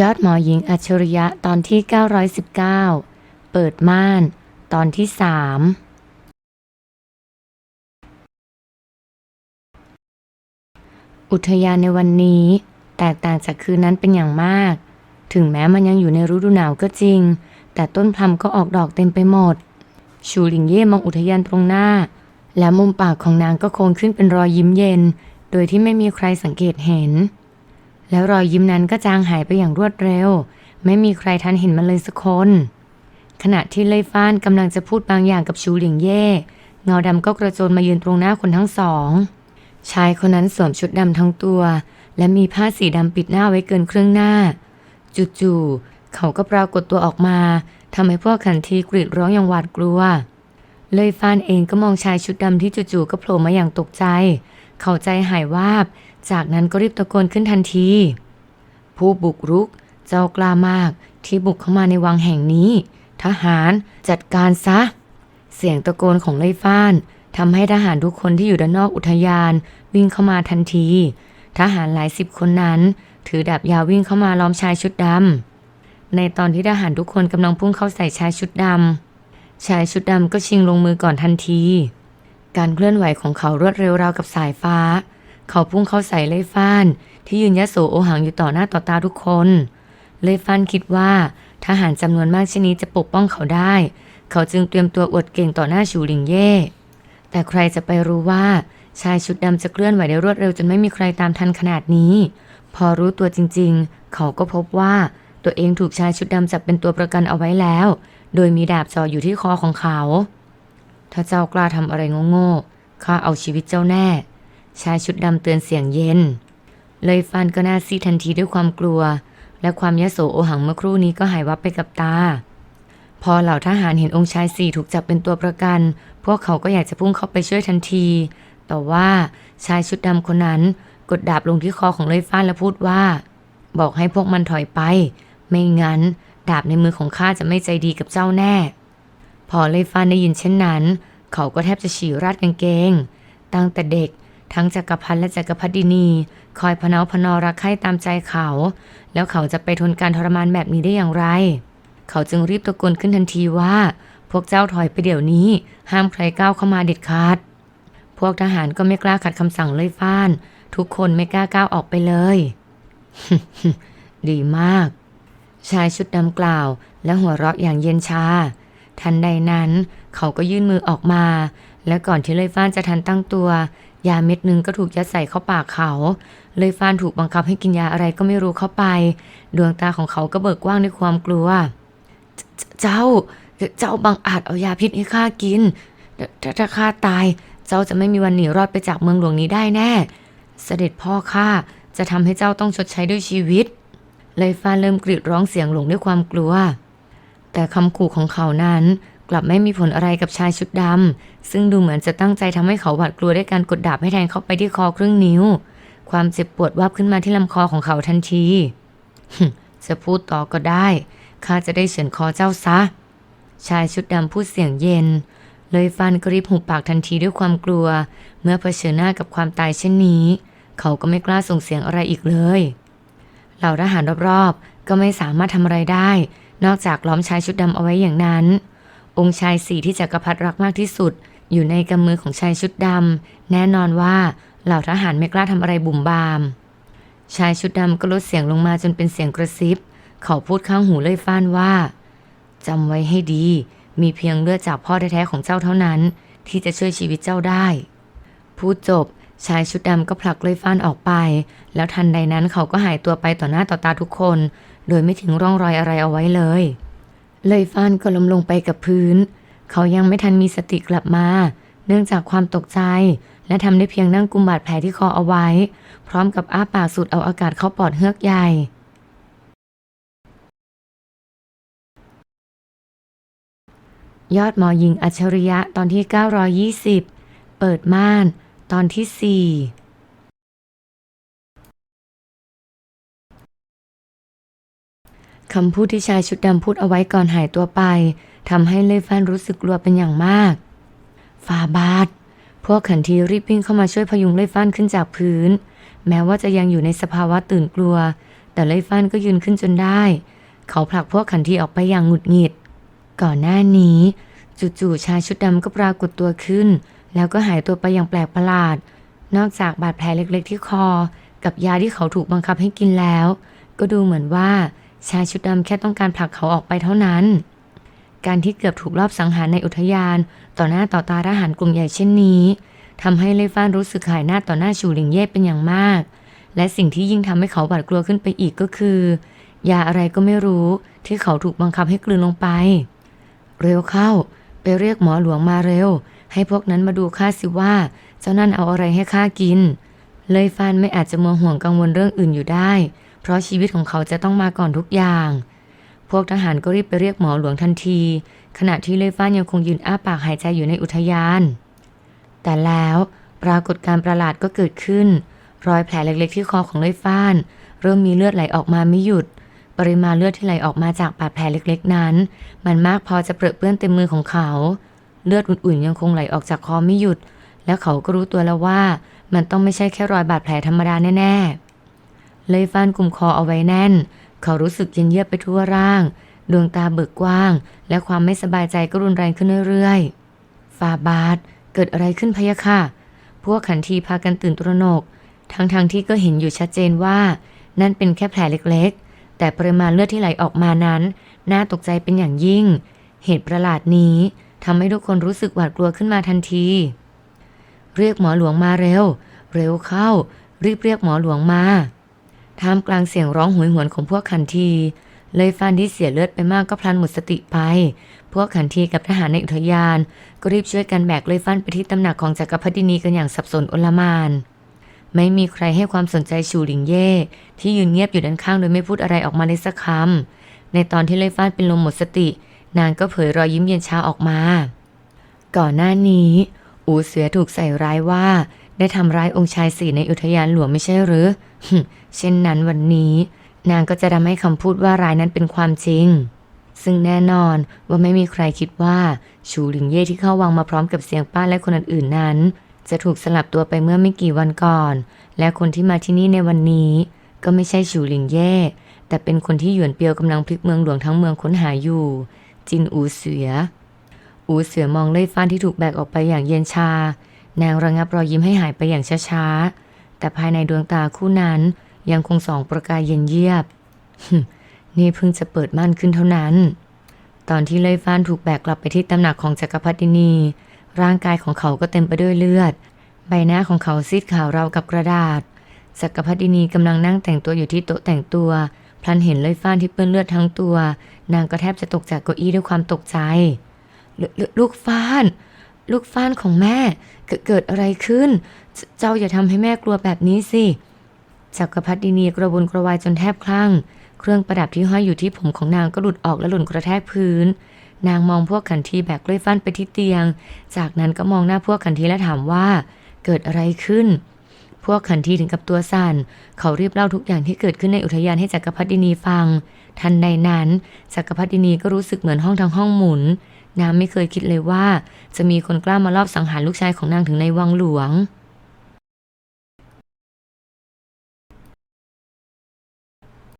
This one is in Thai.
ยอดหมอหญิงอัจฉริยะตอนที่ 919 เปิดม่าน ตอนที่สามอุทยานในวันนี้ แตกต่างจากคืนนั้นเป็นอย่างมาก ถึงแม้มันยังอยู่ในฤดูหนาวก็จริง แต่ต้นพลัมก็ออกดอกเต็มไปหมด ชูหลิงเย่มองอุทยานตรงหน้า และมุมปากของนางก็โค้งขึ้นเป็นรอยยิ้มเย็น โดยที่ไม่มีใครสังเกตเห็น แล้วรอยยิ้มนั้นก็จางหายไปอย่างรวดเร็ว ไม่มีใครทันเห็นมันเลยสักคน ขณะที่เล่ยฟ้านกำลังจะพูดบางอย่างกับชูหลิงเย่ เงาดำก็กระโจนมายืนตรงหน้าคนทั้งสอง ชายคนนั้นสวมชุดดำทั้งตัว และมีผ้าสีดำปิดหน้าไว้เกินครึ่งหน้า จู่ๆเขาก็ปรากฏตัวออกมาทำให้พวกขันทีกรีดร้องอย่างหวาดกลัว เลยฟานเองก็มองชายชุดดำที่จู่ๆก็โผล่มาอย่างตกใจ เขาใจหายวาบ จากนั้นก็รีบตะโกนขึ้นทันที ผู้บุกรุกเจ้ากล้ามากที่บุกเข้ามาในวังแห่งนี้ ทหารจัดการซะ เสียงตะโกนของเลยฟ้านทำให้ทหารทุกคนที่อยู่ด้านนอกอุทยานวิ่งเข้ามาทันที ทหารหลายสิบคนนั้น ถือดาบยาววิ่งเข้ามาล้อมชายชุดดำในตอนที่ทหารทุกคนกำลังพุ่งเข้าใส่ชายชุดดำชายชุดดำก็ชิงลงมือก่อนทันที การเคลื่อนไหวของเขารวดเร็วราวกับสายฟ้า เขาพุ่งเข้าใส่เลยฟ้าน ที่ยืนยะโสโอหังอยู่ต่อหน้าต่อตาทุกคน เลยฟ้านคิดว่า ทหารจำนวนมากเช่นนี้จะปกป้องเขาได้ เขาจึงเตรียมตัวอวดเก่งต่อหน้าชูหลิงเย่ แต่ใครจะไปรู้ว่าชายชุดดำจะเคลื่อนไหวได้รวดเร็วจนไม่มีใครตามทันขนาดนี้ พอรู้ตัวจริงๆ เขาก็พบว่าตัวเองถูกชายชุดดำจับเป็นตัวประกันเอาไว้แล้ว โดยมีดาบจ่ออยู่ที่คอของเขา ถ้าเจ้ากล้าทำอะไรโง่ๆข้าเอาชีวิตเจ้าแน่ ชายชุดดำเตือนเสียงเย็น เลยฟันก็หน่าซีทันทีด้วยความกลัว และความยโสโอหังเมื่อครู่นี้ก็หายวับไปกับตา พอเหล่าทหารเห็นองค์ชายสี่ถูกจับเป็นตัวประกัน พวกเขาก็อยากจะพุ่งเข้าไปช่วยทันที แต่ว่าชายชุดดำคนนั้นกดดาบลงที่คอของเลยฟ้านและพูดว่า บอกให้พวกมันถอยไป ไม่งั้น ดาบในมือของข้าจะไม่ใจดีกับเจ้าแน่ พอเลยฟานได้ยินเช่นนั้น เขาก็แทบจะฉี่ราดกางเกง ตั้งแต่เด็กทั้งจักรพันและจักรพรรดินี คอยพเนาพนอรักใคร่ตามใจเขา แล้วเขาจะไปทนการทรมานแบบนี้ได้อย่างไร เขาจึงรีบตะโกนขึ้นทันทีว่า พวกเจ้าถอยไปเดี๋ยวนี้ ห้ามใครก้าวเข้ามาเด็ดขาด พวกทหารก็ไม่กล้าขัดคำสั่งเลยฟ้าน ทุกคนไม่กล้าก้าวออกไปเลย ดีมาก ชายชุดดำกล่าว และหัวเราะอย่างเย็นชา ทันใดนั้น เขาก็ยื่นมือออกมา และก่อนที่เลยฟ้านจะทันตั้งตัวยาเม็ดหนึ่งก็ถูกยัดใส่เข้าปากเขา เลยฟ้านถูกบังคับให้กินยาอะไรก็ไม่รู้เข้าไป ดวงตาของเขาก็เบิกกว้างด้วยความกลัว เจ้า เจ้าบังอาจเอายาพิษให้ข้ากิน ถ้าถ้าข้าตาย เจ้าจะไม่มีวันหนีรอดไปจากเมืองหลวงนี้ได้แน่ เสด็จพ่อข้าจะทำให้เจ้าต้องชดใช้ด้วยชีวิต เลยฟ้าเริ่มกรีดร้องเสียงหลงด้วยความกลัว แต่คำขู่ของเขานั้น กลับไม่มีผลอะไรกับชายชุดดำซึ่งดูเหมือนจะตั้งใจทำให้เขาหวาดกลัวด้วยการกดดาบให้แทงเข้าไปที่คอครึ่งนิ้ว ความเจ็บปวดวาบขึ้นมาที่ลำคอของเขาทันทีจะพูดต่อก็ได้ข้าจะได้เฉือนคอเจ้าซะ ชายชุดดำพูดเสียงเย็น เลยฟันกรีบหุบปากทันทีด้วยความกลัว เมื่อเผชิญหน้ากับความตายเช่นนี้ เขาก็ไม่กล้าส่งเสียงอะไรอีกเลย เหล่าทหารรอบๆ ก็ไม่สามารถทำอะไรได้ นอกจากล้อมชายชุดดำเอาไว้อย่างนั้น องค์ชายสี่ที่จักรพรรดิรักมากที่สุด อยู่ในกำมือของชายชุดดำแน่นอนว่าเหล่าทหารไม่กล้าทำอะไรบุ่มบาม ชายชุดดำก็ลดเสียงลงมาจนเป็นเสียงกระซิบ เขาพูดข้างหูเลยฟ้านว่าจำไว้ให้ดี มีเพียงเลือดจากพ่อแท้ๆของเจ้าเท่านั้น ที่จะช่วยชีวิตเจ้าได้ พูดจบชายชุดดำก็ผลักเลยฟ้านออกไป แล้วทันใดนั้นเขาก็หายตัวไปต่อหน้าต่อตาทุกคน โดยไม่ทิ้งร่องรอยอะไรเอาไว้เลย เลยฟานก็ล้มลงไปกับพื้น เขายังไม่ทันมีสติกลับมา เนื่องจากความตกใจ และทำได้เพียงนั่งกุมบาดแผลที่คอเอาไว้ พร้อมกับอ้าปากสูดเอาอากาศเข้าปอดเฮือกใหญ่ยอดหมอหญิงอัจฉริยะตอนที่ 920 เปิดม่าน ตอนที่ 4 คำพูดที่ชายชุดดำพูดเอาไว้ก่อนหายตัวไปทำให้เล่ฟันรู้สึกกลัวเป็นอย่างมากฟาบาทพวกขันทีรีบวิ่งเข้ามาช่วยพยุงเล่ฟันขึ้นจากพื้น แม้ว่าจะยังอยู่ในสภาวะตื่นกลัว แต่เลยฟันก็ยืนขึ้นจนได้ เขาผลักพวกขันทีออกไปอย่างหงุดหงิด ก่อนหน้านี้จู่ๆชายชุดดำก็ปรากฏตัวขึ้น แล้วก็หายตัวไปอย่างแปลกประหลาด นอกจากบาดแผลเล็กๆที่คอ กับยาที่เขาถูกบังคับให้กินแล้ว ก็ดูเหมือนว่า ชายชุดดำแค่ต้องการผลักเขาออกไปเท่านั้น การที่เกือบถูกลอบสังหารในอุทยาน ต่อหน้าต่อตาทหารกลุ่มใหญ่เช่นนี้ทำให้เลฟ้านรู้สึกขายหน้าต่อหน้าชูหลิงเย่เป็นอย่างมาก และสิ่งที่ยิ่งทำให้เขาหวาดกลัวขึ้นไปอีกก็คือยาอะไรก็ไม่รู้ที่เขาถูกบังคับให้กลืนลงไป เร็วเข้า ไปเรียกหมอหลวงมาเร็ว ให้พวกนั้นมาดูข้าสิว่า เจ้านั่นเอาอะไรให้ข้ากิน เลยฟานไม่อาจจะมัวห่วงกังวลเรื่องอื่นอยู่ได้ เพราะชีวิตของเขาจะต้องมาก่อนทุกอย่าง พวกทหารก็รีบไปเรียกหมอหลวงทันที ขณะที่เลยฟ้านยังคงยืนอ้าปากหายใจอยู่ในอุทยาน แต่แล้วปรากฏการประหลาดก็เกิดขึ้น รอยแผลเล็กๆที่คอของเลยฟ้าน เริ่มมีเลือดไหลออกมาไม่หยุด ปริมาณเลือดที่ไหลออกมาจากบาดแผลเล็กๆ นั้น มันมากพอจะเปรอะเปื้อนเต็มมือของเขา เลือดอุ่นๆยังคงไหลออกจากคอไม่หยุด แล้วเขาก็รู้ตัวแล้วว่า มันต้องไม่ใช่แค่รอยบาดแผลธรรมดาแน่ๆ เลยฟันกลุ่มคอเอาไว้แน่น เขารู้สึกเย็นเยียบไปทั่วร่าง ดวงตาเบิกกว้าง และความไม่สบายใจก็รุนแรงขึ้นเรื่อยๆฟาบาทเกิดอะไรขึ้นพะยะค่ะ พวกขันทีพากันตื่นตระหนก ทั้งๆทที่ก็เห็นอยู่ชัดเจนว่า นั่นเป็นแค่แผลเล็กๆ แต่ปริมาณเลือดที่ไหลออกมานั้น น่าตกใจเป็นอย่างยิ่ง เหตุประหลาดนี้ทำให้ทุกคนรู้สึกหวาดกลัวขึ้นมาทันที เรียกหมอหลวงมาเร็ว เร็วเข้า รีบเรียกหมอหลวงมา ท่ามกลางเสียงร้องโหวยหวนของพวกขันที เลยฟันที่เสียเลือดไปมากก็พลันหมดสติไป พวกขันทีกับทหารในอุทยาน ก็รีบช่วยกันแบกเลยฟันไปที่ตำหนักของจักรพรรดินีกันอย่างสับสนอลมาน ไม่มีใครให้ความสนใจชูหลิงเย่ที่ยืนเงียบอยู่ด้านข้างโดยไม่พูดอะไรออกมาเลยสักคำในตอนที่เลยฟ้านเป็นลมหมดสติ นางก็เผยรอยยิ้มเย็นชาออกมา ก่อนหน้านี้ อูเสือถูกใส่ร้ายว่า ได้ทำร้ายองค์ชายสี่ในอุทยานหลวงไม่ใช่หรือ เช่นนั้นวันนี้ นางก็จะทำให้คำพูดว่าร้ายนั้นเป็นความจริง ซึ่งแน่นอนว่าไม่มีใครคิดว่าชูหลิงเย่ที่เข้าวังมาพร้อมกับเสียงป้าและคนอื่นๆนั้น จะถูกสลับตัวไปเมื่อไม่กี่วันก่อน และคนที่มาที่นี่ในวันนี้ ก็ไม่ใช่ชูหลิงเย่แต่เป็นคนที่หยวนเปียวกำลังพลิกเมืองหลวงทั้งเมืองค้นหาอยู่ จินอูเสือ อูเสือมองเล่ยฟ้านที่ถูกแบกออกไปอย่างเย็นชา นางระงับรอยยิ้มให้หายไปอย่างช้าๆ แต่ภายในดวงตาคู่นั้นยังคงส่องประกายเย็นเยียบ นี่เพิ่งจะเปิดม่านขึ้นเท่านั้น ตอนที่เล่ยฟ้านถูกแบกกลับไปที่ตำหนักของจักรพรรดินี ร่างกายของเขาก็เต็มไปด้วยเลือด ใบหน้าของเขาซีดขาวราวกับกระดาษ จักรพรรดินีกำลังนั่งแต่งตัวอยู่ที่โต๊ะแต่งตัว พลันเห็นเลยฟ้านที่เปื้อนเลือดทั้งตัว นางก็แทบจะตกจากเก้าอี้ด้วยความตกใจลลลูกฟ้าน ลูกฟ้านของแม่เกิดอะไรขึ้น เจ้าอย่าทำให้แม่กลัวแบบนี้สิจักรพรรดินีกระวนกระวายจนแทบคลั่ง เครื่องประดับที่ห้อยอยู่ที่ผมของนางก็หลุดออกและหล่นกระแทกพื้น นางมองพวกขันทีแบกเลยฟันไปที่เตียง จากนั้นก็มองหน้าพวกขันทีและถามว่า เกิดอะไรขึ้น พวกขันทีถึงกับตัวสั่น เขารีบเล่าทุกอย่างที่เกิดขึ้นในอุทยานให้จักรพรรดินีฟัง ทันใดนั้นจักรพรรดินีก็รู้สึกเหมือนห้องทั้งห้องหมุน นางไม่เคยคิดเลยว่า จะมีคนกล้ามาลอบสังหารลูกชายของนางถึงในวังหลวง